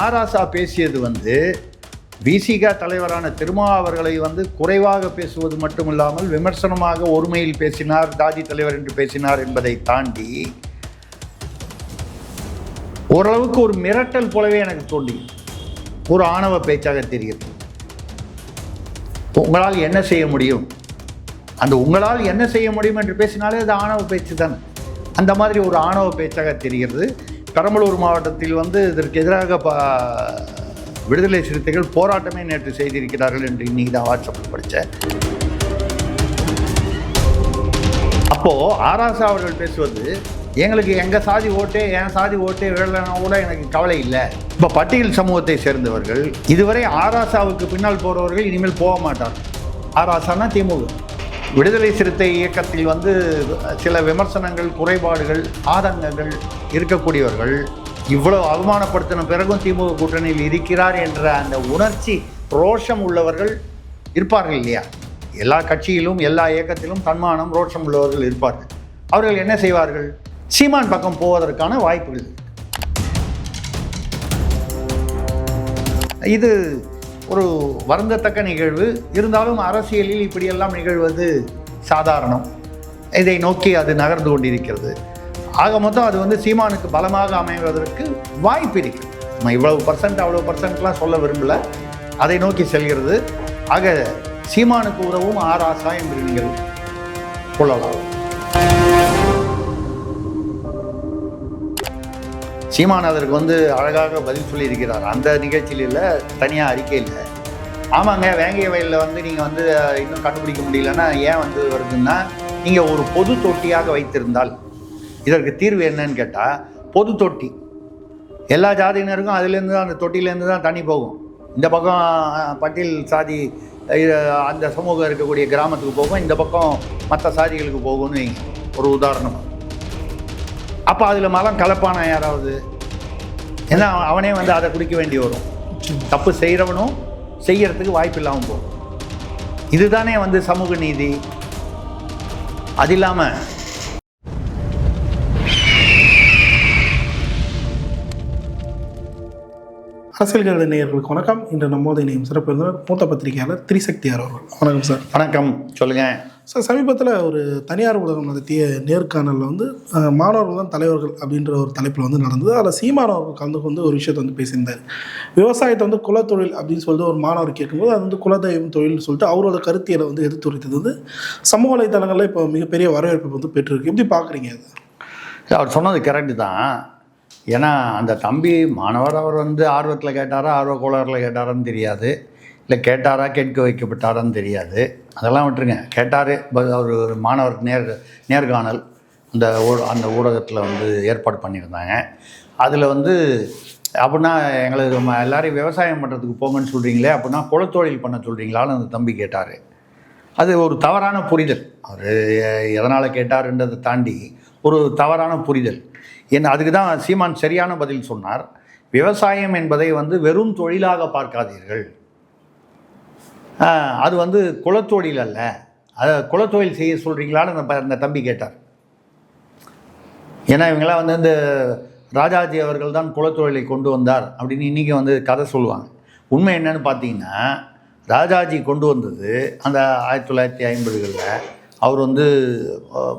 ஆராசா பேசியது வந்து விசிக தலைவரான திருமா அவர்களை வந்து குறைவாக பேசுவது மட்டுமில்லாமல் விமர்சனமாக ஒருமையில் பேசினார் தாதி தலைவர் என்று பேசினார் என்பதை தாண்டி ஓரளவுக்கு ஒரு மிரட்டல் போலவே எனக்கு தோண்டி ஒரு ஆணவ பேச்சாக தெரிகிறது. உங்களால் என்ன செய்ய முடியும்? அந்த உங்களால் என்ன செய்ய முடியும் என்று பேசினாலே அது ஆணவ பேச்சு தானே. அந்த மாதிரி ஒரு ஆணவ பேச்சாக தெரிகிறது. பெரம்பலூர் மாவட்டத்தில் வந்து இதற்கு எதிராக ப விடுதலை சிறுத்தைகள் போராட்டமே நேற்று செய்திருக்கிறார்கள் என்று இன்னைக்கு தான் வாட்ஸ்அப்பில் படித்தேன் அப்போது ஆராசா அவர்கள் பேசுவது எங்களுக்கு எங்கள் சாதி ஓட்டே என் சாதி ஓட்டே விழலைன்னா கூட எனக்கு கவலை இல்லை. இப்போ பட்டியல் சமூகத்தை சேர்ந்தவர்கள் இதுவரை ஆராசாவுக்கு பின்னால் போகிறவர்கள் இனிமேல் போக மாட்டார் ஆராசானா திமுக. விடுதலை சிறுத்தை இயக்கத்தில் வந்து சில விமர்சனங்கள் குறைபாடுகள் ஆதங்கங்கள் இருக்கக்கூடியவர்கள் இவ்வளவு அவமானப்படுத்தின பிறகும் திமுக கூட்டணியில் இருக்கிறார் என்ற அந்த உணர்ச்சி ரோஷம் உள்ளவர்கள் இருப்பார்கள் இல்லையா? எல்லா கட்சியிலும் எல்லா இயக்கத்திலும் தன்மானம் ரோஷம் உள்ளவர்கள் இருப்பார்கள். அவர்கள் என்ன செய்வார்கள்? சீமான் பக்கம் போவதற்கான வாய்ப்புகள் இது ஒரு வருந்தத்தக்க நிகழ்வு. இருந்தாலும் அரசியலில் இப்படியெல்லாம் நிகழ்வது சாதாரணம். இதை நோக்கி அது நகர்ந்து கொண்டிருக்கிறது. ஆக மொத்தம் அது வந்து சீமானுக்கு பலமாக அமைவதற்கு வாய்ப்பு இருக்கு நம்ம இவ்வளவு பர்சன்ட் அவ்வளவு பர்சன்ட்லாம் சொல்ல விரும்பல. அதை நோக்கி செல்கிறது. ஆக சீமானுக்கு உதவும் ஆராசா என்று நீங்கள் கொள்ளலாம். சீமான் அதற்கு வந்து அழகாக பதில் சொல்லியிருக்கிறார். அந்த நிகழ்ச்சியில் இல்லை தனியாக அறிக்கையில். ஆமாங்க வேங்கைய வயலில் வந்து நீங்கள் வந்து இன்னும் கண்டுபிடிக்க முடியலன்னா ஏன் வந்து வருதுன்னா நீங்கள் ஒரு பொது தொட்டியாக வைத்திருந்தால். இதற்கு தீர்வு என்னன்னு கேட்டால் பொது தொட்டி. எல்லா ஜாதியினருக்கும் அதுலேருந்து தான் அந்த தொட்டிலேருந்து தான் தண்ணி போகும். இந்த பக்கம் பட்டியல் சாதி அந்த சமூகம் இருக்கக்கூடிய கிராமத்துக்கு போகும் இந்த பக்கம் மற்ற சாதிகளுக்கு போகும்னு ஒரு உதாரணம். அப்போ அதில் மலம் கலப்பான யாராவது? ஏன்னா அவனே வந்து அதை குடிக்க வேண்டி வரும். தப்பு செய்கிறவனும் செய்யறதுக்கு வாய்ப்பு இல்லாமல் போகும். இதுதானே வந்து சமூக நீதி. அது இல்லாமல் அரசியல் கருத நேயர்களுக்கு வணக்கம். இன்று நம்மோது இணையும் சிறப்பு மூத்த பத்திரிகையாளர் திரிசக்தியார் அவர்கள்? வணக்கம் சார். வணக்கம். சொல்லுங்கள் சார் சமீபத்தில் ஒரு தனியார் ஊடகம் நடத்திய நேர்காணலில் வந்து மாணவர்கள் தான் தலைவர்கள் அப்படின்ற ஒரு தலைப்பில் வந்து நடந்தது. அதில் சீமானவர்கள் கலந்து கொண்டு ஒரு விஷயத்தை வந்து பேசியிருந்தார். விவசாயத்தை வந்து குலத்தொழில் அப்படின்னு சொல்லிட்டு ஒரு மாணவர் கேட்கும்போது அது வந்து குலதெய்வம் தொழில்னு சொல்லிட்டு அவரோட கருத்தியலை வந்து எடுத்துரைத்தது வந்து சமூக வலைதளங்களில் இப்போ மிகப்பெரிய வரவேற்பு வந்து பெற்றிருக்கு. எப்படி பார்க்குறீங்க அது? அவர் சொன்னது கரெக்டு தான். ஏன்னா அந்த தம்பி மாணவர் அவர் வந்து ஆர்வத்தில் கேட்டாரா ஆர்வ கோளாறில் கேட்டாரான்னு தெரியாது. இல்லை கேட்டாரா கேட்க வைக்கப்பட்டாரான்னு தெரியாது. அதெல்லாம் விட்டுருங்க. கேட்டார் அவர் ஒரு மாணவர் நேர் நேர்காணல் அந்த ஊ அந்த ஊடகத்தில் வந்து ஏற்பாடு பண்ணியிருந்தாங்க. அதில் வந்து அப்படின்னா எங்களுக்கு எல்லோரையும் எல்லாரையும் விவசாயம் பண்ணுறதுக்கு போங்கன்னு சொல்கிறீங்களே அப்படின்னா குலத்தொழில் பண்ண சொல்கிறீங்களான்னு அந்த தம்பி கேட்டார். அது ஒரு தவறான புரிதல். அவர் எதனால் கேட்டாருன்றதை தாண்டி ஒரு தவறான புரிதல். என்ன அதுக்கு தான் சீமான் சரியான பதில் சொன்னார். விவசாயம் என்பதை வந்து வெறும் தொழிலாக பார்க்காதீர்கள். அது வந்து குலத்தொழில் அல்ல. அதை குலத்தொழில் செய்ய சொல்கிறீங்களான்னு அந்த அந்த தம்பி கேட்டார். ஏன்னா இவங்களாம் வந்து இந்த ராஜாஜி அவர்கள் தான் குலத்தொழிலை கொண்டு வந்தார் அப்படின்னு இன்றைக்கி வந்து கதை சொல்லுவாங்க. உண்மை என்னன்னு பார்த்தீங்கன்னா ராஜாஜி கொண்டு வந்தது அந்த ஆயிரத்தி தொள்ளாயிரத்தி ஐம்பதுகளில் அவர் வந்து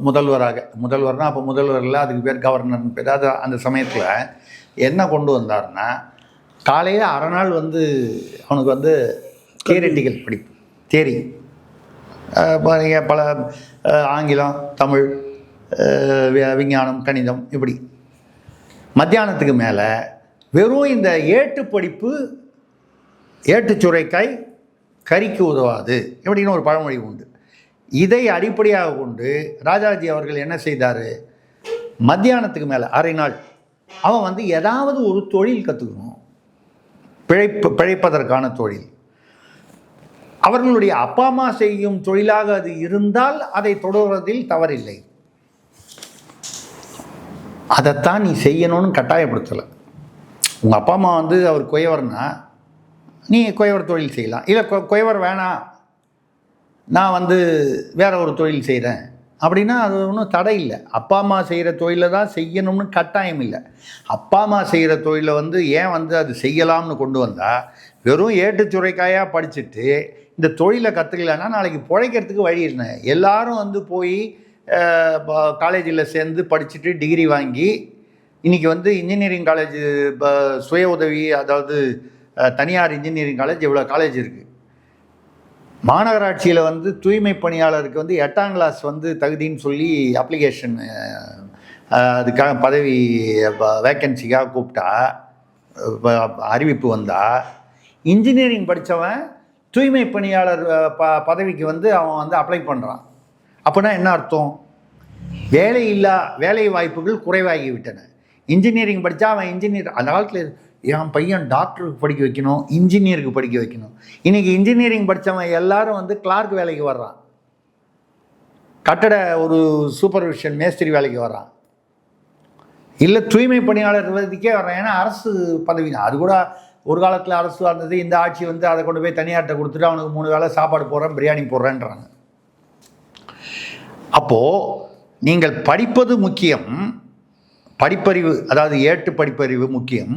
முதல்வராக முதல்வர்னால் அப்போ முதல்வரில் அதுக்கு பேர் கவர்னர்னு பேர். அது அந்த சமயத்தில் என்ன கொண்டு வந்தார்னா காலையில் அரை நாள் வந்து அவனுக்கு வந்து தியரட்டிக்கல் படிப்பு. தேரி. அஹ் பல ஆங்கிலம் தமிழ் விஞ்ஞானம் கணிதம் இப்படி. மத்தியானத்துக்கு மேலே வெறும் இந்த ஏட்டு படிப்பு ஏட்டு சுரைக்காய் கறிக்கு உதவாது இப்படின்னு ஒரு பழமொழி உண்டு. இதை அடிப்படையாக கொண்டு ராஜாஜி அவர்கள் என்ன செய்தார்? மத்தியானத்துக்கு மேலே அரை நாள் அவன் வந்து ஏதாவது ஒரு தொழில் கற்றுக்கணும் பிழைப்பு பிழைப்பதற்கான தொழில். அவர்களுடைய அப்பா அம்மா செய்யும் தொழிலாக அது இருந்தால் அதை தொடர்வதில் தவறில்லை. அதைத்தான் நீ செய்யணும்னு கட்டாயப்படுத்தலை. உங்கள் அப்பா அம்மா வந்து அவர் குயவர்னா நீ குயவர் தொழில் செய்யலாம். இல்லை கொ குயவர் வேணாம். நான் வந்து வேற ஒரு தொழில் செய்கிறேன் அப்படின்னா அது ஒன்றும் தடை இல்லை. அப்பா அம்மா செய்கிற தொழிலை தான் செய்யணும்னு கட்டாயம் இல்லை. அப்பா அம்மா செய்கிற தொழிலை வந்து ஏன் வந்து அது செய்யலாம்னு கொண்டு வந்தால் வெறும் ஏட்டுச்சுரைக்காயாக படிச்சுட்டு இந்த தொழிலை கற்றுக்கலன்னா நாளைக்கு பிழைக்கிறதுக்கு வழி இருந்தேன் எல்லாரும் வந்து போய் காலேஜில் சேர்ந்து படிச்சுட்டு டிகிரி வாங்கி இன்றைக்கி வந்து இன்ஜினியரிங் காலேஜ் சுய உதவி அதாவது தனியார் இன்ஜினியரிங் காலேஜ் இவ்வளோ காலேஜ் இருக்குது மாநகராட்சியில் வந்து தூய்மை பணியாளருக்கு வந்து எட்டாம் கிளாஸ் வந்து தகுதின்னு சொல்லி அப்ளிகேஷன் அதுக்காக பதவி வேக்கன்சிக்காக கூப்பிட்டா அறிவிப்பு வந்தால் இன்ஜினியரிங் படித்தவன் தூய்மை பணியாளர் ப பதவிக்கு வந்து அவன் வந்து அப்ளை பண்ணுறான் அப்படின்னா என்ன அர்த்தம்? வேலை இல்லா வேலை வாய்ப்புகள் குறைவாகிவிட்டன. இன்ஜினியரிங் படித்தா அவன் இன்ஜினியர் அந்த காலத்தில் என் பையன் டாக்டருக்கு படிக்க வைக்கணும் இன்ஜினியருக்கு படிக்க வைக்கணும். இன்றைக்கி இன்ஜினியரிங் படித்தவன் எல்லாரும் வந்து கிளார்க் வேலைக்கு வர்றான். கட்டட ஒரு சூப்பர்விஷன் மேஸ்திரி வேலைக்கு வர்றான். இல்லை தூய்மை பணியாளர் பதவிக்கே வர்றான். ஏன்னா அரசு பதவி தான். அது கூட ஒரு காலத்தில் அரசு வந்தது இந்த ஆட்சி வந்து அதை கொண்டு போய் தனியார்கிட்ட கொடுத்துட்டு அவனுக்கு மூணு வேளை சாப்பாடு போடுறேன் பிரியாணி போடுறேன்றாங்க. அப்போது நீங்கள் படிப்பது முக்கியம் படிப்பறிவு அதாவது ஏட்டு படிப்பறிவு முக்கியம்.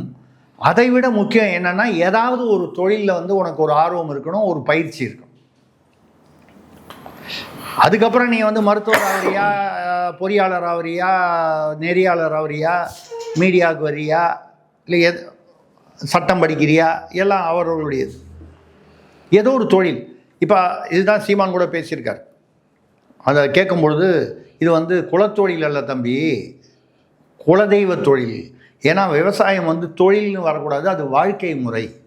அதை விட முக்கியம் என்னன்னா ஏதாவது ஒரு தொழிலில் வந்து உனக்கு ஒரு ஆர்வம் இருக்கணும் ஒரு பயிற்சி இருக்கணும். அதுக்கப்புறம் நீ வந்து மருத்துவர் ஆவறியா பொறியாளர் ஆவறியா நெறியாளர் ஆவறியா மீடியாவுக்கு வரியா இல்லை எது சட்டம் படிக்கிறியா எல்லாம் அவர்களுடையது. ஏதோ ஒரு தொழில். இப்போ இதுதான் சீமான் கூட பேசியிருக்கார். அதை கேட்கும் பொழுது இது வந்து குலத்தொழில் அல்ல தம்பி குலதெய்வ தொழில். ஏன்னா விவசாயம் வந்து தொழில்னு வரக்கூடாது அது வாழ்க்கை முறை.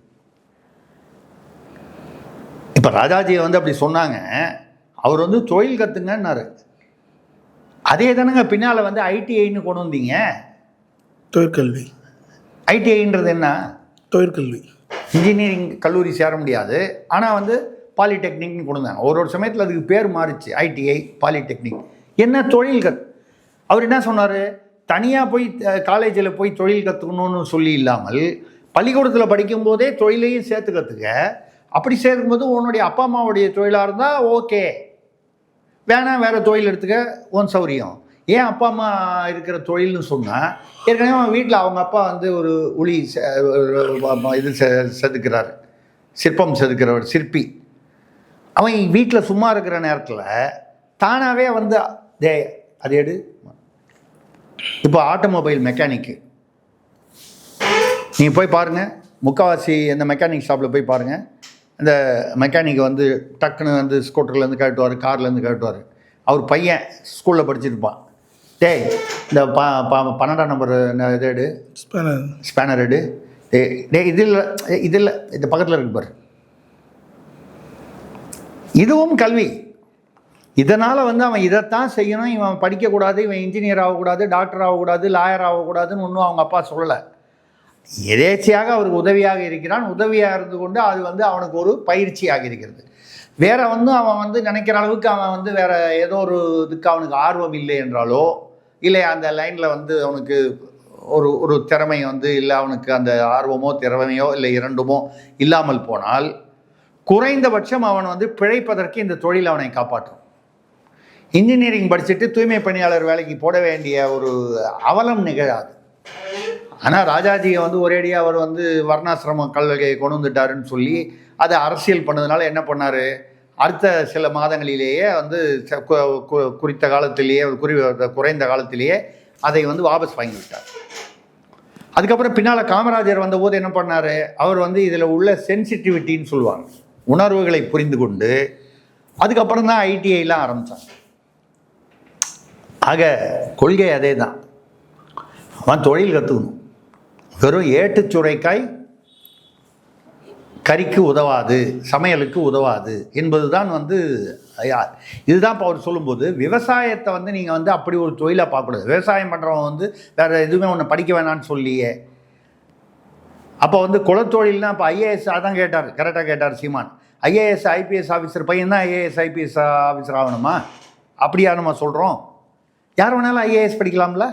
இப்போ ராஜாஜியை வந்து அப்படி சொன்னாங்க. அவர் வந்து தொழில் கற்றுங்கன்னாரு அதே தானங்க பின்னால் வந்து ஐடிஐன்னு கொண்டு வந்தீங்க. தொழிற்கல்வி. ஐடிஐன்றது என்ன? தொழிற்கல்வி. இன்ஜினியரிங் கல்லூரி சேர முடியாது. ஆனால் வந்து பாலிடெக்னிக்னு கொண்டு வந்தாங்க. ஒரு ஒரு சமயத்தில் அதுக்கு பேர் மாறிச்சு. ITI polytechnic. என்ன தொழில் கத் அவர் என்ன சொன்னார்? தனியாக போய் காலேஜில் போய் தொழில் கற்றுக்கணும்னு சொல்லி இல்லாமல் பள்ளிக்கூடத்தில் படிக்கும்போதே தொழிலையும் சேர்த்து கற்றுக்க அப்படி சேர்க்கும்போது உன்னுடைய அப்பா அம்மாவுடைய தொழிலாக இருந்தால் ஓகே. வேணாம் வேறு தொழில் எடுத்துக்க உன் சௌரியம். ஏன் அப்பா அம்மா இருக்கிற தொழில்னு சொன்னால் ஏற்கனவே அவன் வீட்டில் அவங்க அப்பா வந்து ஒரு உளி செ- இது செ- செதுக்கிறார். சிற்பம் செதுக்கிறவர் சிற்பி. அவன் வீட்டில் சும்மா இருக்கிற நேரத்தில் தானாகவே வந்து டே அது எடு. இப்போ ஆட்டோமொபைல் மெக்கானிக்கு. நீங்கள் போய் பாருங்கள் முக்கால்வாசி அந்த மெக்கானிக் ஷாப்பில் போய் பாருங்கள் இந்த மெக்கானிக்கை வந்து டக்குன்னு வந்து ஸ்கூட்டர்லேருந்து கழட்டுவார் கார்லேருந்து கழட்டுவார். அவர் பையன் ஸ்கூலில் படிச்சிருப்பான் டேய் இந்த ப பன்னெண்டாம் நம்பர் இது எடு? ஸ்பேனர். ஸ்பேனர் எடு. டே டே இது இல்லை இது இல்லை இந்த பக்கத்தில் இருக்கு பாரு. இதுவும் கல்வி. இதனால் வந்து அவன் இதைத்தான் செய்யணும். இவன் படிக்கக்கூடாது இவன் இன்ஜினியர் ஆகக்கூடாது டாக்டர் ஆகக்கூடாது லாயர் ஆகக்கூடாதுன்னு ஒன்றும் அவங்க அப்பா சொல்லலை. எதேச்சையாக அவருக்கு உதவியாக இருக்கிறான். உதவியாக இருந்து கொண்டு அது வந்து அவனுக்கு ஒரு பயிற்சியாக இருக்கிறது. வேற வந்து அவன் வந்து நினைக்கிற அளவுக்கு அவன் வந்து வேற ஏதோ ஒரு இதுக்கு அவனுக்கு ஆர்வம் இல்லை என்றாலோ இல்லை அந்த லைனில் வந்து அவனுக்கு ஒரு ஒரு திறமை வந்து இல்லை அவனுக்கு அந்த ஆர்வமோ திறமையோ இல்லை இரண்டுமோ இல்லாமல் போனால் குறைந்தபட்சம் அவன் வந்து பிழைப்பதற்கு இந்த தொழில் அவனை காப்பாற்றும். இன்ஜினியரிங் படிச்சுட்டு தூய்மை பணியாளர் வேலைக்கு போட வேண்டிய ஒரு அவலம் நிகழாது. ஆனால் ராஜாஜியை வந்து ஒரேடியாக அவர் வந்து வர்ணாசிரம கல்வியை கொண்டு வந்துட்டாருன்னு சொல்லி அதை அரசியல் பண்ணதுனால என்ன பண்ணார்? அடுத்த சில மாதங்களிலேயே வந்து ச- கு- குறித்த காலத்திலேயே குறி குறைந்த காலத்திலேயே அதை வந்து வாபஸ் வாங்கி விட்டார் அதுக்கப்புறம் பின்னால் காமராஜர் வந்தபோது என்ன பண்ணார்? அவர் வந்து இதில் உள்ள சென்சிட்டிவிட்டின்னு சொல்லுவாங்க. உணர்வுகளை புரிந்து கொண்டு அதுக்கப்புறம் தான் ஐடிஐலாம் ஆரம்பித்தாங்க ஆக கொள்கை அதே தான் அவன் தொழில் கற்றுக்கணும் வெறும் ஏட்டுச்சுரைக்காய் கறிக்கு உதவாது சமையலுக்கு உதவாது என்பது தான் வந்து ஐயா, இதுதான் இப்போ அவர் சொல்லும்போது விவசாயத்தை வந்து நீங்கள் வந்து அப்படி ஒரு தொழிலாக பார்க்கக்கூடாது. விவசாயம் பண்ணுறவன் வந்து வேறு எதுவுமே ஒன்று படிக்க வேணாம்னு சொல்லியே. அப்போ வந்து குலத்தொழில்னா இப்போ ஐஏஎஸ் அதான் கேட்டார் கரெக்டாக கேட்டார் சீமான். ஐஏஎஸ் ஐபிஎஸ் ஆஃபீஸர் பையன் தான் ஐஏஎஸ் ஐபிஎஸ் ஆஃபீஸர் ஆகணுமா? அப்படியா நம்ம சொல்கிறோம் யார் வேணாலும் ஐஏஎஸ் படிக்கலாம்ல?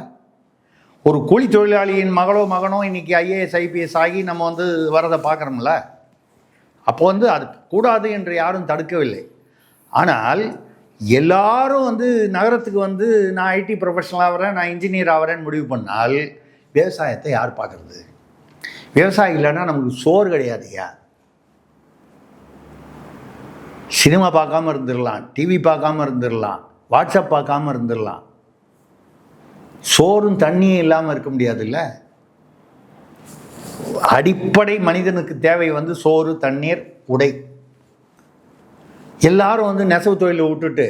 ஒரு கூலி தொழிலாளியின் மகளோ மகனோ இன்றைக்கி ஐஏஎஸ் ஐபிஎஸ் ஆகி நம்ம வந்து வரதை பார்க்குறோம்ல. அப்போ வந்து அது கூடாது என்று யாரும் தடுக்கவில்லை. ஆனால் எல்லாரும் வந்து நகரத்துக்கு வந்து நான் ஐடி ப்ரொஃபஷனல் ஆகிறேன் நான் இன்ஜினியர் ஆகிறேன்னு முடிவு பண்ணால் விவசாயத்தை யார் பார்க்குறது? விவசாயம் இல்லைன்னா நமக்கு சோறு கிடையாதுயா சினிமா பார்க்காம இருந்துடலாம் டிவி பார்க்காம இருந்துடலாம் வாட்ஸ்அப் பார்க்காம இருந்துடலாம் சோறும் தண்ணியும் இல்லாமல் இருக்க முடியாதுல்ல? அடிப்படை மனிதனுக்கு தேவை வந்து சோறு தண்ணீர் உடை. எல்லாரும் வந்து நெசவு தொழிலை விட்டுட்டு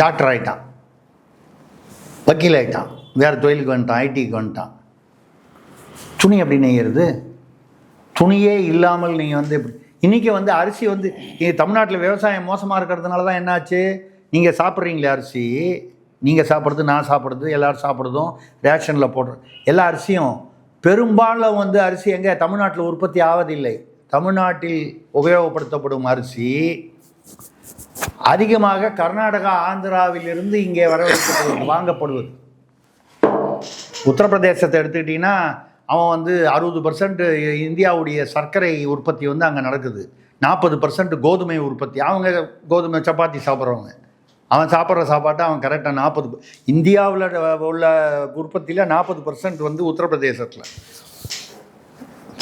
டாக்டர் ஆகிட்டான் வக்கீல் ஆயிட்டான். வேறு தொழிலுக்கு வந்துட்டான் ஐடிக்கு வந்துட்டான். துணி எப்படி நெய்யறது? துணியே இல்லாமல் நீங்கள் வந்து எப்படி? இன்றைக்கி வந்து அரிசி வந்து தமிழ்நாட்டில் விவசாயம் மோசமாக இருக்கிறதுனால தான் என்னாச்சு? நீங்கள் சாப்பிட்றீங்களே அரிசி? நீங்கள் சாப்பிட்றது நான் சாப்பிட்றது எல்லோரும் சாப்பிட்றதும் ரேஷனில் போடுற எல்லா அரிசியும் பெரும்பாலும் வந்து அரிசி எங்கே? தமிழ்நாட்டில் உற்பத்தி ஆவதில்லை. தமிழ்நாட்டில் உபயோகப்படுத்தப்படும் அரிசி அதிகமாக கர்நாடகா ஆந்திராவிலிருந்து இங்கே வரவேற்கப்படுவது வாங்கப்படுவது. உத்தரப்பிரதேசத்தை எடுத்துக்கிட்டிங்கன்னா அவன் வந்து அறுபது பர்சன்ட் இந்தியாவுடைய சர்க்கரை உற்பத்தி வந்து அங்கே நடக்குது. நாற்பது பர்சன்ட் கோதுமை உற்பத்தி. அவங்க கோதுமை சப்பாத்தி சாப்பிட்றவங்க. அவன் சாப்பிட்ற சாப்பாட்டை அவன் கரெக்டாக நாற்பது இந்தியாவில் உள்ள உற்பத்தியில் நாற்பது பர்சன்ட் வந்து உத்தரப்பிரதேசத்தில்.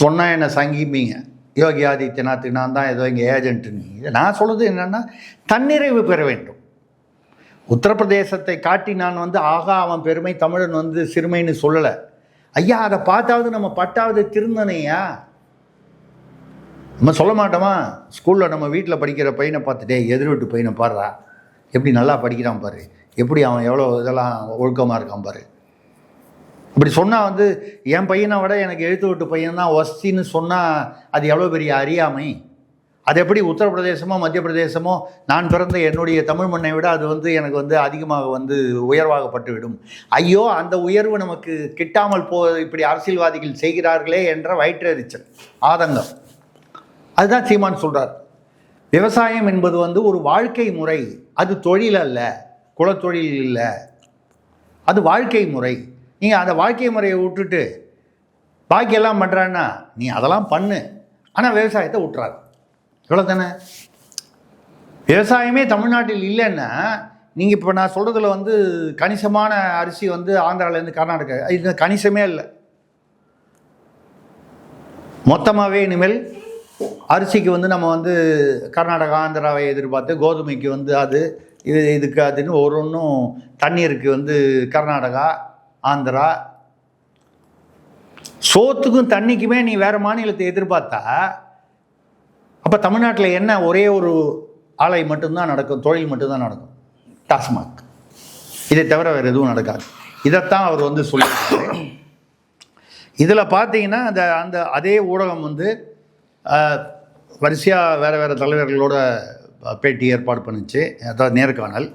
சொன்னால் என்ன சங்கிப்பீங்க? யோகி ஆதித்யநாத் நான் தான் ஏதோ இங்கே ஏஜென்ட்டுன்னு நான் சொல்கிறது என்னென்னா தன்னிறைவு பெற வேண்டும். உத்தரப்பிரதேசத்தை காட்டி நான் வந்து ஆகா அவன் பெருமை தமிழன் வந்து சிறுமைன்னு சொல்லலை. ஐயா அதை பார்த்தாவது நம்ம பட்டாவது திருந்தனையா? நம்ம சொல்ல மாட்டோமா? ஸ்கூலில் நம்ம வீட்டில் படிக்கிற பையனை பார்த்துட்டே எதிர் வீட்டு பையனை பாடுறா எப்படி நல்லா படிக்கிறான் பாரு. எப்படி அவன் எவ்வளோ இதெல்லாம் ஒழுக்கமாக இருக்கான் பாரு. அப்படி சொன்னால் வந்து என் பையனை விட எனக்கு எழுத்து விட்டு பையன் தான் ஒஸ்தின்னு சொன்னால் அது எவ்வளோ பெரிய அறியாமை. அது எப்படி உத்தரப்பிரதேசமோ மத்திய பிரதேசமோ நான் பிறந்த என்னுடைய தமிழ் மண்ணை விட அது வந்து எனக்கு வந்து அதிகமாக வந்து உயர்வாகப்பட்டுவிடும். ஐயோ அந்த உயர்வு நமக்கு கிட்டாமல் போ இப்படி அரசியல்வாதிகள் செய்கிறார்களே என்ற வயிற்றெரிச்சல் ஆதங்கம். அதுதான் சீமான் சொல்கிறார் விவசாயம் என்பது வந்து ஒரு வாழ்க்கை முறை. அது தொழில் அல்ல குலத்தொழில் இல்லை. அது வாழ்க்கை முறை. நீங்கள் அந்த வாழ்க்கை முறையை விட்டுட்டு பாக்கியெல்லாம் பண்ணுறான்னா நீ அதெல்லாம் பண்ணு. ஆனால் விவசாயத்தை விட்டுறாரு இவ்வளோ தானே விவசாயமே தமிழ்நாட்டில் இல்லைன்னா நீங்கள் இப்போ நான் சொல்கிறதுல வந்து கணிசமான அரிசி வந்து ஆந்திராவிலேருந்து கர்நாடகா இது கணிசமே இல்லை. மொத்தமாகவே இனிமேல் அரிசிக்கு வந்து நம்ம வந்து கர்நாடகா ஆந்திராவை எதிர்பார்த்து கோதுமைக்கு வந்து அது இது இதுக்கு அதுன்னு ஒரு ஒன்றும் தண்ணீருக்கு வந்து கர்நாடகா ஆந்திரா சோத்துக்கும் தண்ணிக்குமே நீ வேறு மாநிலத்தை எதிர்பார்த்தா அப்போ தமிழ்நாட்டில் என்ன ஒரே ஒரு ஆலை மட்டும்தான் நடக்கும் தொழில் மட்டும்தான் நடக்கும்? டாஸ்மாக். இதை தவிர வேறு எதுவும் நடக்காது. இதைத்தான் அவர் வந்து சொல்லியிருக்காரு. இதில் பார்த்தீங்கன்னா அந்த அந்த அதே ஊடகம் வந்து வரிசையாக வேறு வேறு தலைவர்களோட பேட்டி ஏற்பாடு பண்ணுச்சு. அதாவது நேர்காணல்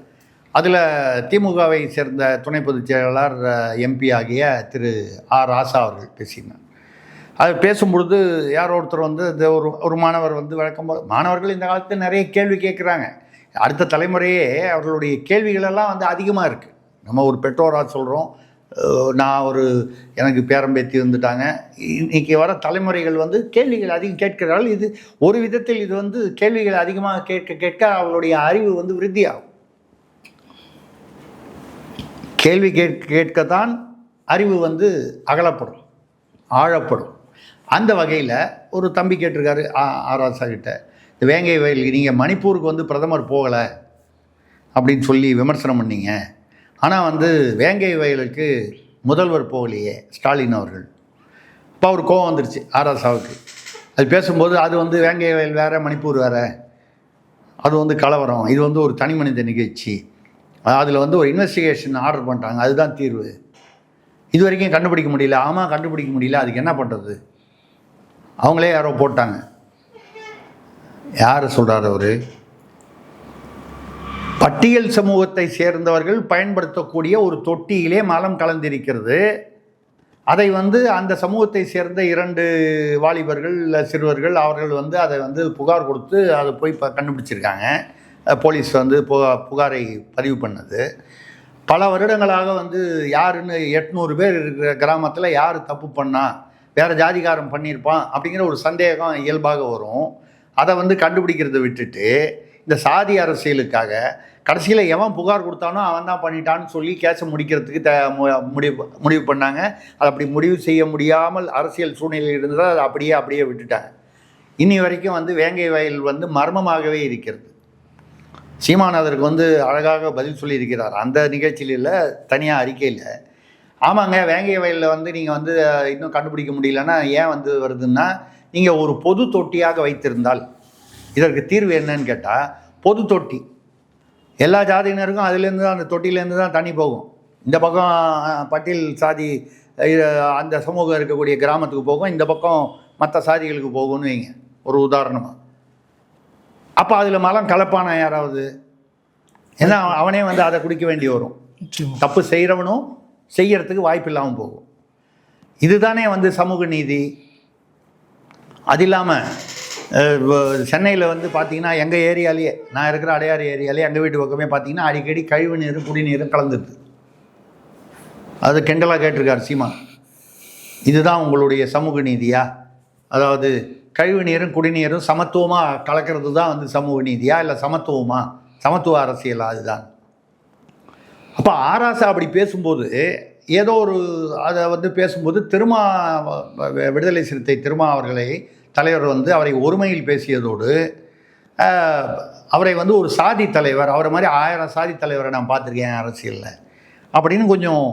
அதில் திமுகவை சேர்ந்த துணை பொதுச் செயலாளர் எம்பி ஆகிய திரு ஆர் ராசா அவர்கள் பேசினார். அது பேசும்பொழுது யாரோ ஒருத்தர் வந்து இந்த ஒரு ஒரு மாணவர் வந்து வழக்கம் மாணவர்கள் இந்த காலத்தில் நிறைய கேள்வி கேட்குறாங்க அடுத்த தலைமுறையே அவர்களுடைய கேள்விகளெல்லாம் வந்து அதிகமாக இருக்குது நம்ம ஒரு பெற்றோராக சொல்கிறோம் நான் ஒரு எனக்கு பேரம்பேத்தி வந்துட்டாங்க இன்னைக்கு வர தலைமுறைகள் வந்து கேள்விகள் அதிகம் கேட்கிறார்கள். இது ஒரு விதத்தில் இது வந்து கேள்விகள் அதிகமாக கேட்க கேட்க அவளுடைய அறிவு வந்து விருத்தியாகும். கேள்வி கேட்க கேட்கத்தான் அறிவு வந்து அகலப்படும் ஆழப்படும். அந்த வகையில் ஒரு தம்பி கேட்டிருக்காரு ஆராசா கிட்ட. இந்த வேங்கை வயல் நீங்கள் மணிப்பூருக்கு வந்து பிரதமர் போகலை அப்படின்னு சொல்லி விமர்சனம் பண்ணீங்க. ஆனால் வந்து வேங்கை வயலுக்கு முதல்வர் போகலையே ஸ்டாலின் அவர்கள். இப்போ அவர் கோவம் வந்துருச்சு ஆராசாவுக்கு அது பேசும்போது அது வந்து வேங்கை வயல் வேறு மணிப்பூர் வேறு. அது வந்து கலவரம். இது வந்து ஒரு தனி மனித நிகழ்ச்சி. அதில் வந்து ஒரு இன்வெஸ்டிகேஷன் ஆர்டர் பண்ணிட்டாங்க அதுதான் தீர்வு. இது வரைக்கும் கண்டுபிடிக்க முடியல. ஆமாம் கண்டுபிடிக்க முடியல. அதுக்கு என்ன பண்ணுறது அவங்களே யாரோ போட்டாங்க. யார் சொல்கிறார் அவர்? பட்டியல் சமூகத்தை சேர்ந்தவர்கள் பயன்படுத்தக்கூடிய ஒரு தொட்டியிலே மலம் கலந்திருக்கிறது. அதை வந்து அந்த சமூகத்தை சேர்ந்த இரண்டு வாலிபர்கள் சிறுவர்கள் அவர்கள் வந்து அதை வந்து புகார் கொடுத்து அதை போய் இப்போ கண்டுபிடிச்சிருக்காங்க. போலீஸ் வந்து புகாரை பதிவு பண்ணது. பல வருடங்களாக வந்து யாருன்னு எட்நூறு பேர் இருக்கிற கிராமத்தில் யார் தப்பு பண்ணா வேறு ஜாதிகாரம் பண்ணியிருப்பான் அப்படிங்கிற ஒரு சந்தேகம் இயல்பாக வரும். அதை வந்து கண்டுபிடிக்கிறத விட்டுட்டு இந்த சாதி அரசியலுக்காக கடைசியில் எவன் புகார் கொடுத்தானோ அவன் தான் பண்ணிட்டான்னு சொல்லி கேஸை முடிக்கிறதுக்கு த மு- முடிவு முடிவு பண்ணாங்க. அது அப்படி முடிவு செய்ய முடியாமல் அரசியல் சூழ்நிலையில் இருந்ததால் அதை அப்படியே அப்படியே விட்டுட்டாங்க. இன்னி வரைக்கும் வந்து வேங்கை வயல் வந்து மர்மமாகவே இருக்கிறது. சீமாநாதருக்கு வந்து அழகாக பதில் சொல்லியிருக்கிறார். அந்த நிகழ்ச்சியில் இல்லை தனியாக அறிக்கையில் ஆமாங்க வேங்கை வயலில் வந்து நீங்கள் வந்து இன்னும் கண்டுபிடிக்க முடியலன்னா ஏன் வந்து வருதுன்னா நீங்கள் ஒரு பொது தொட்டியாக வைத்திருந்தால் இதற்கு தீர்வு என்னன்னு கேட்டால் பொது தொட்டி. எல்லா ஜாதியினருக்கும் அதுலேருந்து தான் அந்த தொட்டிலேருந்து தான் தண்ணி போகும். இந்த பக்கம் பட்டியல் சாதி அந்த சமூகம் இருக்கக்கூடிய கிராமத்துக்கு போகும் இந்த பக்கம் மற்ற சாதிகளுக்கு போகும்னு வைங்க. ஒரு உதாரணமாக அப்போ அதில் மலம் கலப்பானா யாராவது? ஏன்னா அவனே வந்து அதை குடிக்க வேண்டி வரும். தப்பு செய்கிறவனும் செய்யறதுக்கு வாய்ப்பு இல்லாமல் போகும். இதுதானே வந்து சமூக நீதி. அது இல்லாமல் சென்னையில் வந்து பார்த்தீங்கன்னா எங்கள் ஏரியாலேயே நான் இருக்கிற அடையாறு ஏரியாலே எங்கள் வீட்டு பக்கமே பார்த்தீங்கன்னா அடிக்கடி கழிவு நீரும் குடிநீரும் கலந்துருது அது கெண்டலாக கேட்டிருக்கார் சீமா இதுதான் உங்களுடைய சமூக நீதியா? அதாவது கழிவு நீரும் குடிநீரும் சமத்துவமாக கலக்கிறது தான் வந்து சமூக நீதியா? இல்லை சமத்துவமா? சமத்துவ அரசியலா அதுதான்? அப்போ ஆராசா அப்படி பேசும்போது ஏதோ ஒரு அதை வந்து பேசும்போது திருமா விடுதலை சிறுத்தை திருமா அவர்களை தலைவர் வந்து அவரை ஒருமையில் பேசியதோடு அவரை வந்து ஒரு சாதி தலைவர் அவரை மாதிரி ஆயிரம் சாதி தலைவரை நான் பார்த்துருக்கேன் அரசியலில். அப்படின்னு கொஞ்சம்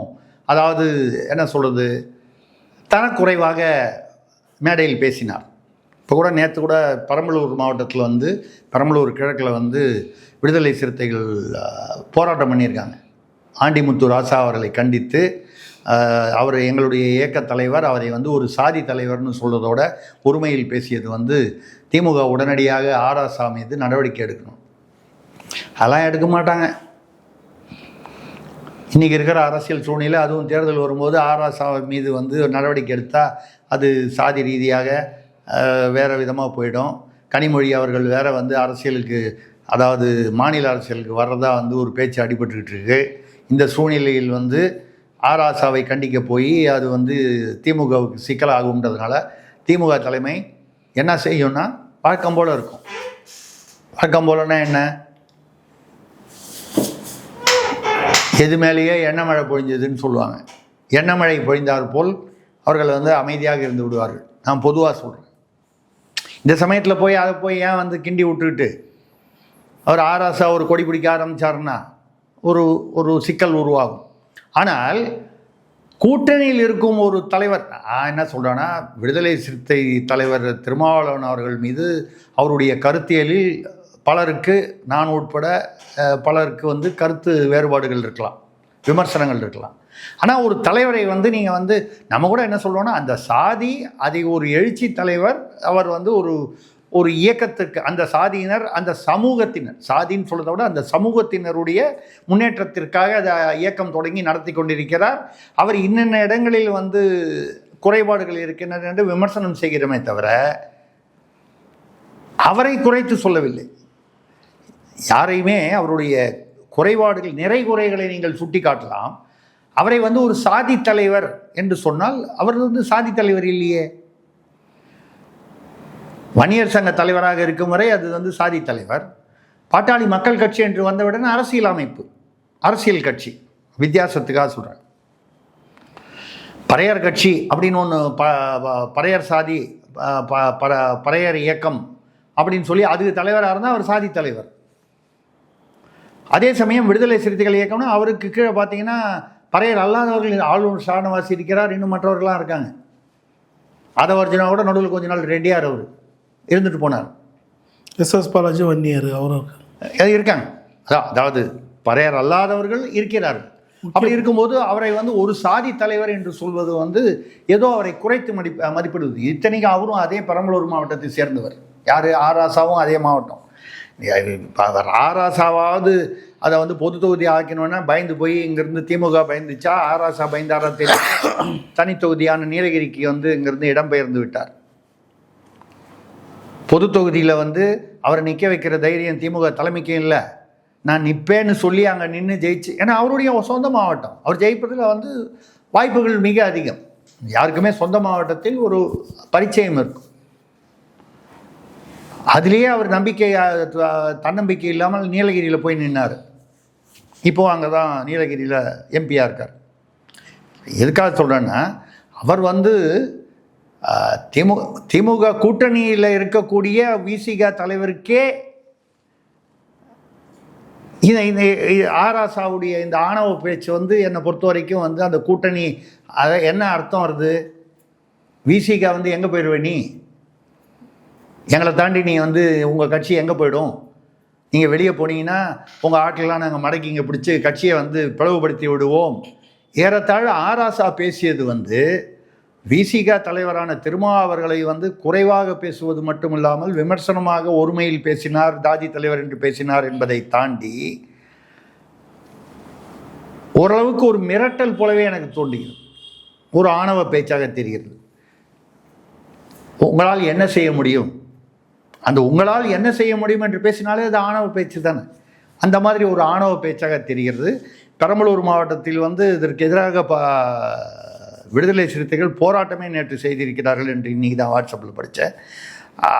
அதாவது என்ன சொல்கிறது தரக்குறைவாக மேடையில் பேசினார். இப்போ கூட நேற்று கூட பெரம்பலூர் மாவட்டத்தில் வந்து பெரம்பலூர் கிழக்கில் வந்து விடுதலை சிறுத்தைகள் போராட்டம் பண்ணியிருக்காங்க. ஆண்டிமுத்து ராசா அவர்களை கண்டித்து அவர் எங்களுடைய இயக்க தலைவர் அவரை வந்து ஒரு சாதி தலைவர்னு சொல்கிறதோட பொறுமையில் பேசியது வந்து திமுக உடனடியாக ஆராசா மீது நடவடிக்கை எடுக்கணும். அதெல்லாம் எடுக்க மாட்டாங்க. இன்றைக்கி இருக்கிற அரசியல் சூழ்நிலை அதுவும் தேர்தல் வரும்போது ஆராசா மீது வந்து நடவடிக்கை எடுத்தால் அது சாதி ரீதியாக வேறு விதமாக போயிடும். கனிமொழி அவர்கள் வேற வந்து அரசியலுக்கு அதாவது மாநில அரசியலுக்கு வர்றதா வந்து ஒரு பேச்சு அடிபட்டுக்கிட்டு இருக்கு. இந்த சூழ்நிலையில் வந்து ஆராசாவை கண்டிக்க போய் அது வந்து திமுகவுக்கு சிக்கலாகுன்றதுனால திமுக தலைமை என்ன செய்யும்னா வழக்கம் போல் இருக்கும். வழக்கம் போலன்னா என்ன? எது மேலேயே எண்ணெய் மழை பொழிஞ்சதுன்னு சொல்லுவாங்க. எண்ணெய் மழை பொழிந்தார் போல் அவர்கள் வந்து அமைதியாக இருந்து விடுவார்கள். நான் பொதுவாக சொல்கிறேன் இந்த சமயத்தில் போய் அதை போய் ஏன் வந்து கிண்டி விட்டுக்கிட்டு? அவர் ஆராசா ஒரு கொடி பிடிக்க ஆரம்பிச்சாருன்னா ஒரு ஒரு சிக்கல் உருவாகும். ஆனால் கூட்டணியில் இருக்கும் ஒரு தலைவர் நான் என்ன சொல்கிறேன்னா விடுதலை சிறுத்தை தலைவர் திருமாவளவன் அவர்கள் மீது அவருடைய கருத்தியலில் பலருக்கு நான் உட்பட பலருக்கு வந்து கருத்து வேறுபாடுகள் இருக்கலாம் விமர்சனங்கள் இருக்கலாம். ஆனால் ஒரு தலைவரை வந்து நீங்கள் வந்து நம்ம கூட என்ன சொல்லுவோன்னா அந்த சாதி அதை ஒரு எழுச்சி தலைவர் அவர் வந்து ஒரு ஒரு இயக்கத்துக்கு அந்த சாதியினர் அந்த சமூகத்தினர் சாதின்னு சொல்கிறத விட அந்த சமூகத்தினருடைய முன்னேற்றத்திற்காக அதை இயக்கம் தொடங்கி நடத்தி கொண்டிருக்கிறார். அவர் இன்னென்ன இடங்களில் வந்து குறைபாடுகள் இருக்கின்றன என்று விமர்சனம் செய்கிறோமே தவிர அவரை குறைத்து சொல்லவில்லை. யாரையுமே அவருடைய குறைபாடுகள் நிறை குறைகளை நீங்கள் சுட்டி காட்டலாம் அவரை வந்து ஒரு சாதி தலைவர் என்று சொன்னால் அவர் வந்து சாதி தலைவர் இல்லையே. வணிகர் சங்க தலைவராக இருக்கும் வரை அது வந்து சாதி தலைவர். பாட்டாளி மக்கள் கட்சி என்று வந்தவுடன் அரசியல் அமைப்பு அரசியல் கட்சி வித்தியாசத்துக்காக சொல்கிறேன் பறையர் கட்சி அப்படின்னு ஒன்று ப ப- பறையர் சாதி ப- ப- பறையர் இயக்கம் அப்படின்னு சொல்லி அதுக்கு தலைவராக இருந்தால் அவர் சாதி தலைவர். அதே சமயம் விடுதலை சிறுத்தைகள் இயக்கம்னா அவருக்கு கீழே பார்த்தீங்கன்னா பறையர் அல்லாதவர்கள் ஆளுநர் ஷானவாசி இருக்கிறார் இன்னும் மற்றவர்களாம் இருக்காங்க. அதை ஆதவர்ஜனா கூட நடுவில் கொஞ்ச நாள் ரெடியார் அவர். இருந்துட்டு போனார். எஸ் எஸ் பாலாஜி வன்னியர் அவரும் இருக்காங்க. அதான் அதாவது பறையர் அல்லாதவர்கள் இருக்கிறார்கள் அப்படி இருக்கும்போது அவரை வந்து ஒரு சாதி தலைவர் என்று சொல்வது வந்து ஏதோ அவரை குறைத்து மதிப்பு மதிப்பிடுவது. இத்தனைக்கும் அவரும் அதே பெரம்பலூர் மாவட்டத்தை சேர்ந்தவர். யார்? ஆராசாவும் அதே மாவட்டம். ஆராசாவாவது அதை வந்து பொது தொகுதி ஆக்கணும்னா பயந்து போய் இங்கேருந்து திமுக பயந்துச்சா? ஆராசா பயந்தாரா தெரியும் தனி தொகுதியான நீலகிரிக்கு வந்து இங்கேருந்து இடம்பெயர்ந்து விட்டார். பொது தொகுதியில் வந்து அவரை நிற்க வைக்கிற தைரியம் திமுக தலைமைக்கும் இல்லை. நான் நிற்பேன்னு சொல்லி அங்கே நின்று ஜெயிச்சு ஏன்னா அவருடைய சொந்த மாவட்டம். அவர் ஜெயிப்பதில் வந்து வாய்ப்புகள் மிக அதிகம். யாருக்குமே சொந்த மாவட்டத்தில் ஒரு பரிச்சயம் இருக்கும். அதுலேயே அவர் நம்பிக்கை த- தன்னம்பிக்கை இல்லாமல் நீலகிரியில் போய் நின்னார். இப்போது அங்கே தான் நீலகிரியில் எம்பியாக இருக்கார். எதுக்காக சொல்கிறேன்னா அவர் வந்து திமு திமுக கூட்டணியில் இருக்கக்கூடிய விசிக தலைவருக்கே இந்த இந்த ஆராசாவுடைய இந்த ஆணவ பேச்சு வந்து என்னை பொறுத்த வரைக்கும் வந்து அந்த கூட்டணி அதை என்ன அர்த்தம் வருது? விசிகா வந்து எங்கே போயிடுவே நீ? எங்களை தாண்டி நீ வந்து உங்கள் கட்சி எங்கே போயிடும்? நீங்கள் வெளியே போனீங்கன்னா உங்கள் ஆட்கள்லாம் நாங்கள் மடக்கி இங்கே பிடிச்சி கட்சியை வந்து பிளவுபடுத்தி விடுவோம். ஏறத்தாழ ஆராசா பேசியது வந்து விசிகா தலைவரான திருமா அவர்களை வந்து குறைவாக பேசுவது மட்டுமில்லாமல் விமர்சனமாக ஒருமையில் பேசினார் தாதி தலைவர் என்று பேசினார் என்பதை தாண்டி ஓரளவுக்கு ஒரு மிரட்டல் போலவே எனக்கு தோன்றுகிறது. ஒரு ஆணவ பேச்சாக தெரிகிறது. உங்களால் என்ன செய்ய முடியும்? அந்த உங்களால் என்ன செய்ய முடியும் என்று பேசினாலே அது ஆணவ பேச்சு தானே. அந்த மாதிரி ஒரு ஆணவ பேச்சாக தெரிகிறது. பெரம்பலூர் மாவட்டத்தில் வந்து இதற்கு எதிராக ப விடுதலை சிறுத்தைகள் போராட்டமே நேற்று செய்திருக்கிறார்கள் என்று இன்றைக்கி தான் வாட்ஸ்அப்பில் படித்தேன்.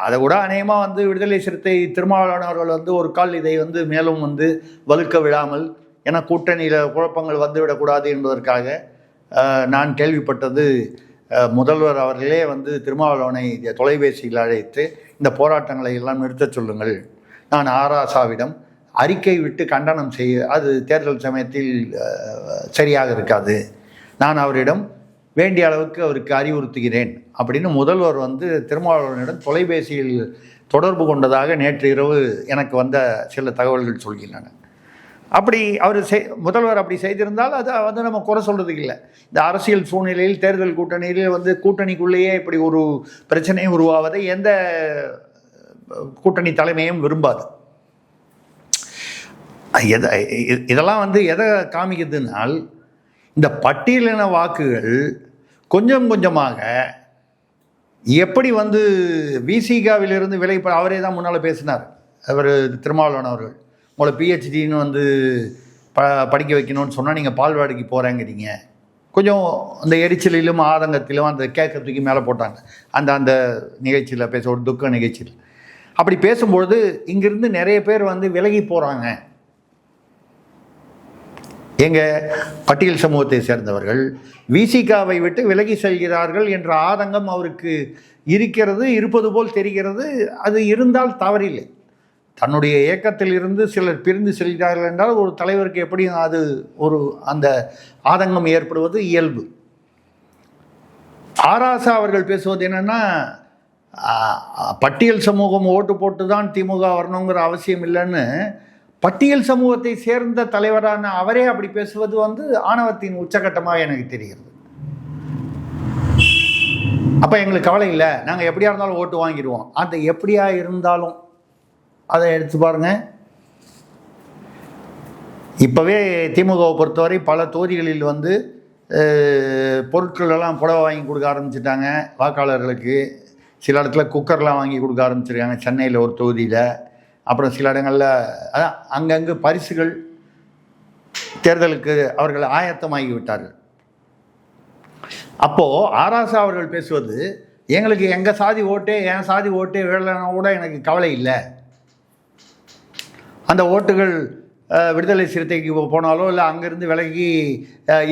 அதை கூட அநேகமாக வந்து விடுதலை சிறுத்தை திருமாவளவர்கள் வந்து ஒரு கால் இதை வந்து மேலும் வந்து வலுக்க விடாமல் ஏன்னா கூட்டணியில் குழப்பங்கள் வந்துவிடக்கூடாது என்பதற்காக நான் கேள்விப்பட்டது முதல்வர் அவர்களே வந்து திருமாவளவனை தொலைபேசியில் அழைத்து இந்த போராட்டங்களை எல்லாம் நிறுத்தச் சொல்லுங்கள். நான் ஆராசாவிடம் அறிக்கை விட்டு கண்டனம் செய்ய அது தேர்தல் சமயத்தில் சரியாக இருக்காது. நான் அவரிடம் வேண்டிய அளவுக்கு அவருக்கு அறிவுறுத்துகிறேன். அப்படின்னு முதல்வர் வந்து திருமாவளவனிடம் தொலைபேசியில் தொடர்பு கொண்டதாக நேற்று இரவு எனக்கு வந்த சில தகவல்கள் சொல்கின்றன. அப்படி அவர் செய் முதல்வர் அப்படி செய்திருந்தால் அதை வந்து நம்ம குறை சொல்கிறதுக்கு இல்லை. இந்த அரசியல் சூழ்நிலையில் தேர்தல் கூட்டணியில் வந்து கூட்டணிக்குள்ளேயே இப்படி ஒரு பிரச்சனை உருவாவதை எந்த கூட்டணி தலைமையும் விரும்பாது. எதை இதெல்லாம் வந்து எதை காமிக்குதுனால் இந்த பட்டியலின வாக்குகள் கொஞ்சம் கொஞ்சமாக எப்படி வந்து விசிகாவிலிருந்து விலை அவரே தான் முன்னால் பேசினார். அவர் திருமாவளவன் அவர்கள். உங்களை பிஹெச்டின்னு வந்து ப படிக்க வைக்கணும்னு சொன்னால் நீங்கள் பால்வாடிக்கு போகிறேங்கிறீங்க கொஞ்சம் அந்த எரிச்சலிலும் ஆதங்கத்திலும் அந்த கேக்க தூக்கி மேலே போட்டாங்க. அந்த அந்த நிகழ்ச்சியில் பேச ஒரு துக்க நிகழ்ச்சியில். அப்படி பேசும்பொழுது இங்கேருந்து நிறைய பேர் வந்து விலகி போகிறாங்க எங்கள் பட்டியல் சமூகத்தை சேர்ந்தவர்கள் விசிகாவை விட்டு விலகி செல்கிறார்கள் என்ற ஆதங்கம் அவருக்கு இருக்கிறது இருப்பது போல் தெரிகிறது. அது இருந்தால் தவறில்லை. தன்னுடைய இயக்கத்தில் இருந்து சிலர் பிரிந்து செல்கிறார்கள் என்றால் ஒரு தலைவருக்கு எப்படி அது ஒரு அந்த ஆதங்கம் ஏற்படுவது? இயல்பு. ஆராசா அவர்கள் பேசுவது என்னன்னா பட்டியல் சமூகம் ஓட்டு போட்டு தான் திமுக வரணுங்கிற அவசியம் இல்லைன்னு பட்டியல் சமூகத்தை சேர்ந்த தலைவரான அவரே அப்படி பேசுவது வந்து ஆணவத்தின் உச்சகட்டமாக எனக்கு தெரிகிறது. அப்போ எங்களுக்கு கவலை இல்லை. நாங்கள் எப்படியா இருந்தாலும் ஓட்டு வாங்கிடுவோம். அந்த எப்படியா இருந்தாலும் அதை எடுத்து பாருங்க. இப்போவே திமுகவை பொறுத்தவரை பல தொகுதிகளில் வந்து பொருட்களெல்லாம் பொருட்கள் எல்லாம் புடவை வாங்கி கொடுக்க ஆரம்பிச்சிட்டாங்க. வாக்காளர்களுக்கு சில இடத்துல குக்கர்லாம் வாங்கி கொடுக்க ஆரம்பிச்சிருக்காங்க. சென்னையில் ஒரு தொகுதியில். அப்புறம் சில இடங்களில் அதான் அங்கங்கே பரிசுகள் தேர்தலுக்கு அவர்கள் ஆயத்தமாகி விட்டார்கள் அப்போது ஆராசா அவர்கள் பேசுவது எங்களுக்கு எங்கள் சாதி ஓட்டே என் சாதி ஓட்டே வேலைன்னா கூட எனக்கு கவலை இல்லை. அந்த ஓட்டுகள் விடுதலை சிறுத்தைக்கு போனாலோ இல்லை அங்கேருந்து விலகி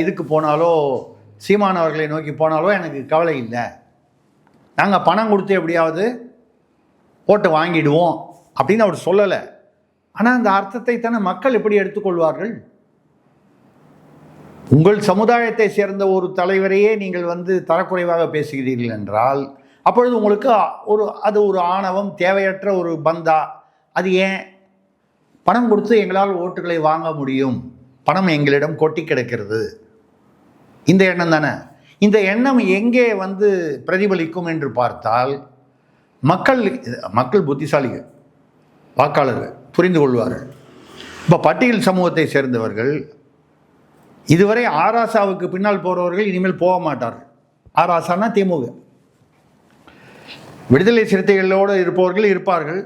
இதுக்கு போனாலோ சீமான் அவர்களை நோக்கி போனாலோ எனக்கு கவலை இல்லை. நாங்கள் பணம் கொடுத்து எப்படியாவது ஓட்டு வாங்கிடுவோம். அப்படின்னு அவர் சொல்லலை. ஆனால் அந்த அர்த்தத்தை தானே மக்கள் எப்படி எடுத்துக்கொள்வார்கள்? உங்கள் சமுதாயத்தை சேர்ந்த ஒரு தலைவரையே நீங்கள் வந்து தரக்குறைவாக பேசுகிறீர்கள் என்றால் அப்பொழுது உங்களுக்கு ஒரு அது ஒரு ஆணவம் தேவையற்ற ஒரு பந்தா. அது ஏன்? பணம் கொடுத்து எங்களால் ஓட்டுகளை வாங்க முடியும். பணம் எங்களிடம் கொட்டி கிடக்கிறது. இந்த எண்ணம் தானே? இந்த எண்ணம் எங்கே வந்து பிரதிபலிக்கும் என்று பார்த்தால் மக்கள் மக்கள் புத்திசாலிகள் வாக்காளர்கள் புரிந்து கொள்வார்கள். இப்போ பட்டியல் சமூகத்தை சேர்ந்தவர்கள் இதுவரை ஆராசாவுக்கு பின்னால் போகிறவர்கள் இனிமேல் போக மாட்டார்கள். ஆராசானா திமுக. விடுதலை சிறுத்தைகளோடு இருப்பவர்கள் இருப்பார்கள்.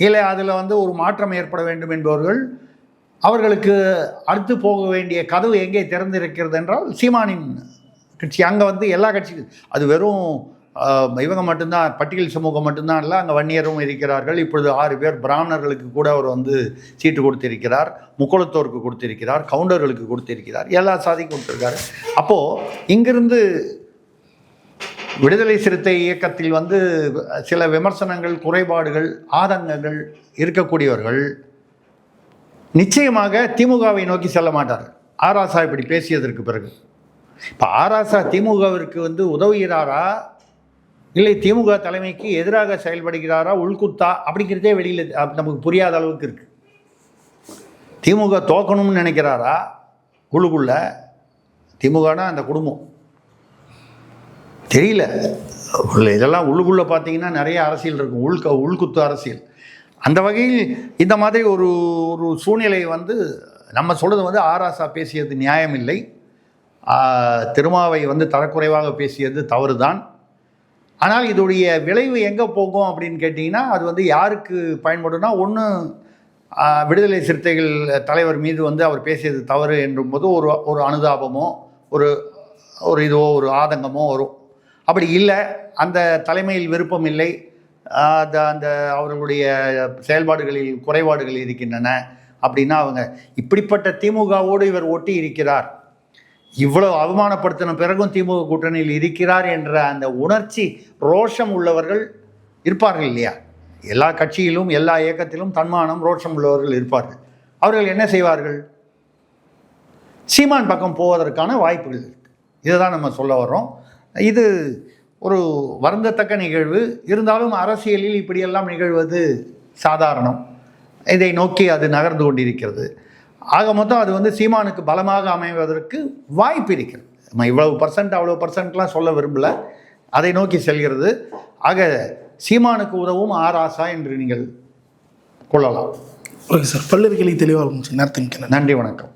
இல்லை அதில் வந்து ஒரு மாற்றம் ஏற்பட வேண்டும் என்பவர்கள் அவர்களுக்கு அடுத்து போக வேண்டிய கதவு எங்கே திறந்திருக்கிறது என்றால் சீமானின் கட்சி. அங்கே வந்து எல்லா கட்சியும் அது வெறும் இவங்க மட்டும்தான் பட்டியல் சமூகம் மட்டும்தான் இல்லை அங்கே வன்னியரும் இருக்கிறார்கள். இப்பொழுது ஆறு பேர் பிராமணர்களுக்கு கூட அவர் வந்து சீட்டு கொடுத்திருக்கிறார் முக்குளத்தோருக்கு கொடுத்திருக்கிறார் கவுண்டர்களுக்கு கொடுத்திருக்கிறார் எல்லா சாதிக்கும் கொடுத்துருக்காரு. அப்போது இங்கிருந்து விடுதலை சிறுத்தை இயக்கத்தில் வந்து சில விமர்சனங்கள் குறைபாடுகள் ஆதங்கங்கள் இருக்கக்கூடியவர்கள் நிச்சயமாக திமுகவை நோக்கி செல்ல மாட்டார்கள். ஆராசா இப்படி பேசியதற்கு பிறகு. இப்போ ஆராசா திமுகவிற்கு வந்து உதவுகிறாரா? இல்லை திமுக தலைமைக்கு எதிராக செயல்படுகிறாரா உள்குத்தா அப்படிங்கிறதே வெளியில் நமக்கு புரியாத அளவுக்கு இருக்குது திமுக தோக்கணும்னு நினைக்கிறாரா குழுக்குள்ள திமுகனா அந்த குடும்பம். தெரியல. இதெல்லாம் உள்ளுக்குள்ளே பார்த்தீங்கன்னா நிறைய அரசியல் இருக்கும் உள்க உள்குத்து அரசியல். அந்த வகையில் இந்த மாதிரி ஒரு ஒரு சூழ்நிலை வந்து நம்ம சொல்கிறது வந்து ஆராசா பேசியது நியாயமில்லை. திருமாவை வந்து தரக்குறைவாக பேசியது தவறு தான் ஆனால் இதோடைய விளைவு எங்கே போகும் அப்படின்னு கேட்டிங்கன்னா அது வந்து யாருக்கு பயன்படும்னா ஒன்று விடுதலை சிறுத்தைகள் தலைவர் மீது வந்து அவர் பேசியது தவறு என்றும் போது ஒரு ஒரு அனுதாபமோ ஒரு ஒரு இதுவோ ஒரு ஆதங்கமோ வரும். அப்படி இல்லை அந்த தலைமையில் விருப்பம் இல்லை. அந்த அந்த அவர்களுடைய செயல்பாடுகளில் குறைபாடுகள் இருக்கின்றன அப்படின்னா அவங்க இப்படிப்பட்ட திமுகவோடு இவர் ஒட்டி இருக்கிறார். இவ்வளவு அவமானப்படுத்தின பிறகும் திமுக கூட்டணியில் இருக்கிறார் என்ற அந்த உணர்ச்சி ரோஷம் உள்ளவர்கள் இருப்பார்கள் இல்லையா? எல்லா கட்சியிலும் எல்லா இயக்கத்திலும் தன்மானம் ரோஷம் உள்ளவர்கள் இருப்பார்கள். அவர்கள் என்ன செய்வார்கள்? சீமான் பக்கம் போவதற்கான வாய்ப்புகள் இருக்கு. இதை தான் நம்ம சொல்ல வர்றோம். இது ஒரு வருந்தத்தக்க நிகழ்வு. இருந்தாலும் அரசியலில் இப்படியெல்லாம் நிகழ்வது சாதாரணம். இதை நோக்கி அது நகர்ந்து கொண்டிருக்கிறது. ஆக மொத்தம் அது வந்து சீமானுக்கு பலமாக அமைவதற்கு வாய்ப்பு இருக்கிறது. நம்ம இவ்வளவு பர்சன்ட் அவ்வளோ பர்சன்ட்லாம் சொல்ல விரும்பல. அதை நோக்கி செல்கிறது. ஆக சீமானுக்கு உதவும் ஆராசா என்று நீங்கள் கொள்ளலாம். Okay sir. பல்லிரு கேள்வி தெளிவாக நேரத்துக்கு நன்றி வணக்கம்.